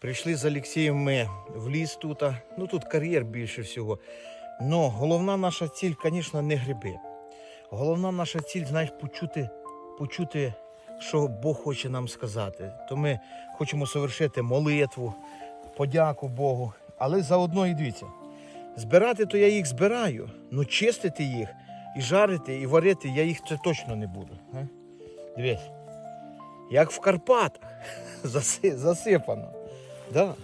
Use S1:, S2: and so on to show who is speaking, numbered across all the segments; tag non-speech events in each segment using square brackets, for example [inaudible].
S1: Прийшли з Олексієм ми в ліс тут. Ну тут кар'єр більше всього. Но головна наша ціль, звісно, не гриби. Головна наша ціль, знаєш, почути, почути, що Бог хоче нам сказати. То ми хочемо совершити молитву, подяку Богу. Але заодно і дивіться, збирати то я їх збираю, але чистити їх і жарити, і варити я їх це точно не буду. Дивись, як в Карпатах [laughs] засипано. Да.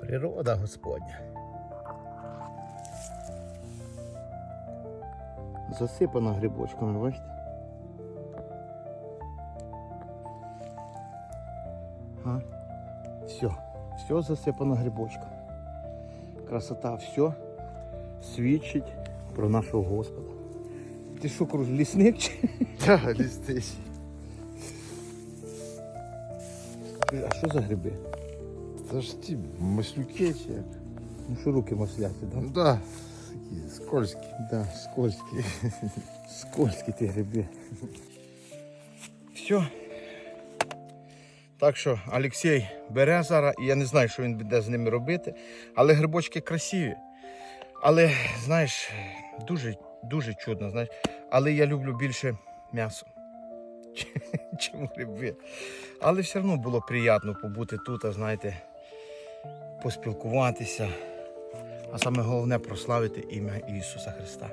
S1: Природа Господня. Засипана грибочками, бачите? А? Все, все засипано грибочком. Красота, все свідчить про нашого Господа. Ти що, круж, лісник?
S2: Так,
S1: А що за гриби?
S2: Це ж ті маслюки чи як?
S1: Ну що руки масляться, да?
S2: Ну да, такі скользкі.
S1: Да, скользкі. [laughs] Скользкі ті гриби. Все. Так що Олексій бере зараз, і я не знаю, що він буде з ними робити. Але грибочки красиві. Але, знаєш, дуже, дуже чудно, знаєш. Але я люблю більше м'ясо, чим ви. Але все одно було приємно побути тут, а, знаєте, поспілкуватися. А саме головне прославити ім'я Ісуса Христа.